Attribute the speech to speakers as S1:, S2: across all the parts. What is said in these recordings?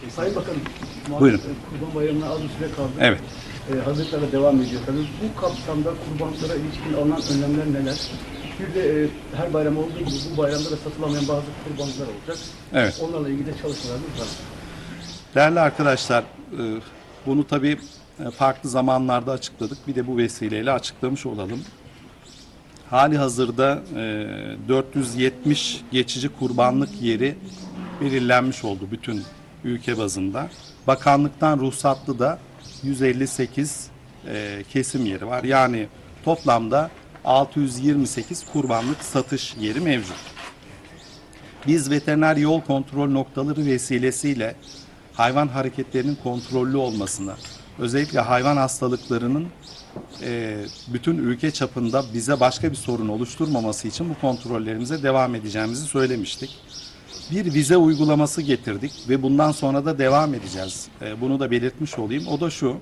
S1: Teşekkür
S2: Sayın Bakanım,
S3: Buyurun.
S2: e, Kurban Bayramı'na az bir süre kaldı.
S3: Evet.
S2: E, hazırlıklara devam ediyor tabii. Bu kapsamda kurbanlara ilişkin alınan önlemler neler? Bir de e, her bayram olduğu gibi bu bayramda da satılamayan bazı kurbanlar olacak.
S3: Evet.
S2: Onlarla ilgili de çalışmalarımız var.
S3: Değerli arkadaşlar, e, bunu tabii e, farklı zamanlarda açıkladık. Bir de bu vesileyle açıklamış olalım. Hali hazırda e, 470 geçici kurbanlık yeri belirlenmiş oldu bütün ülke bazında. Bakanlıktan ruhsatlı da 158 e, kesim yeri var. Yani toplamda 628 kurbanlık satış yeri mevcut. Biz veteriner yol kontrol noktaları vesilesiyle hayvan hareketlerinin kontrollü olmasını, özellikle hayvan hastalıklarının e, bütün ülke çapında bize başka bir sorun oluşturmaması için bu kontrollerimize devam edeceğimizi söylemiştik. Bir vize uygulaması getirdik ve bundan sonra da devam edeceğiz. E, bunu da belirtmiş olayım. O da şu,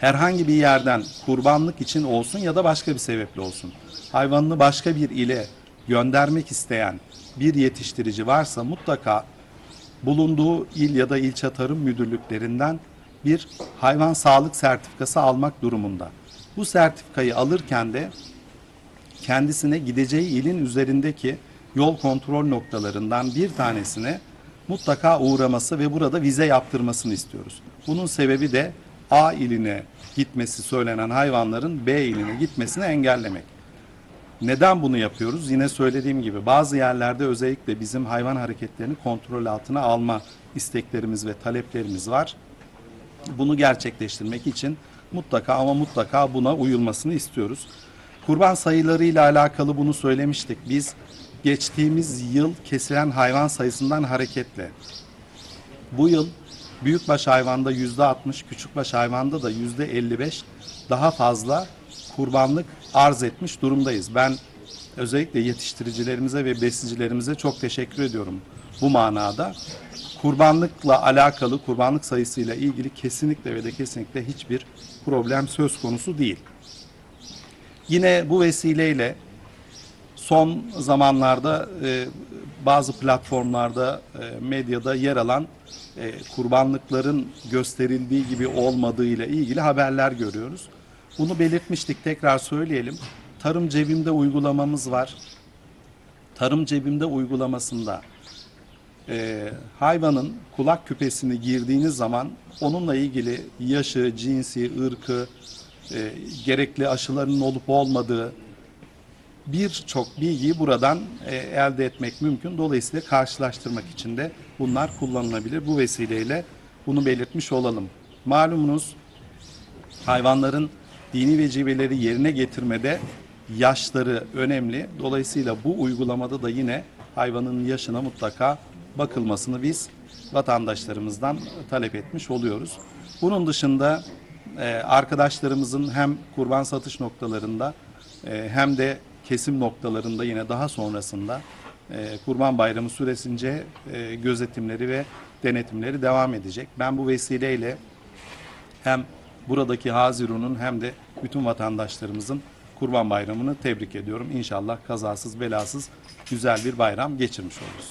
S3: herhangi bir yerden kurbanlık için olsun ya da başka bir sebeple olsun hayvanını başka bir ile göndermek isteyen bir yetiştirici varsa mutlaka bulunduğu il ya da ilçe tarım müdürlüklerinden bir hayvan sağlık sertifikası almak durumunda. Bu sertifikayı alırken de kendisine gideceği ilin üzerindeki yol kontrol noktalarından bir tanesine mutlaka uğraması ve burada vize yaptırmasını istiyoruz. Bunun sebebi de A iline gitmesi söylenen hayvanların B iline gitmesini engellemek. Neden bunu yapıyoruz? Yine söylediğim gibi bazı yerlerde özellikle bizim hayvan hareketlerini kontrol altına alma isteklerimiz ve taleplerimiz var. Bunu gerçekleştirmek için mutlaka ama mutlaka buna uyulmasını istiyoruz. Kurban sayılarıyla alakalı bunu söylemiştik. Biz geçtiğimiz yıl kesilen hayvan sayısından hareketle bu yıl büyükbaş hayvanda yüzde 60, küçükbaş hayvanda da yüzde 55 daha fazla kurbanlık arz etmiş durumdayız. Ben özellikle yetiştiricilerimize ve besicilerimize çok teşekkür ediyorum bu manada. Kurbanlıkla alakalı, kurbanlık sayısıyla ilgili kesinlikle ve de kesinlikle hiçbir problem söz konusu değil. Yine bu vesileyle son zamanlarda e, bazı platformlarda, e, medyada yer alan e, kurbanlıkların gösterildiği gibi olmadığı ile ilgili haberler görüyoruz. Bunu belirtmiştik, tekrar söyleyelim. Tarım cebimde uygulamamız var. Tarım cebimde uygulamasında e, hayvanın kulak küpesini girdiğiniz zaman onunla ilgili yaşı, cinsi, ırkı, e, gerekli aşılarının olup olmadığı birçok bilgiyi buradan e, elde etmek mümkün. Dolayısıyla karşılaştırmak için de bunlar kullanılabilir. Bu vesileyle bunu belirtmiş olalım. Malumunuz hayvanların dini vecibeleri yerine getirmede yaşları önemli. Dolayısıyla bu uygulamada da yine hayvanın yaşına mutlaka bakılmasını biz vatandaşlarımızdan talep etmiş oluyoruz. Bunun dışında e, arkadaşlarımızın hem kurban satış noktalarında e, hem de kesim noktalarında yine daha sonrasında e, Kurban Bayramı süresince e, gözetimleri ve denetimleri devam edecek. Ben bu vesileyle hem buradaki Haziru'nun hem de bütün vatandaşlarımızın Kurban Bayramı'nı tebrik ediyorum. İnşallah kazasız belasız güzel bir bayram geçirmiş oluruz.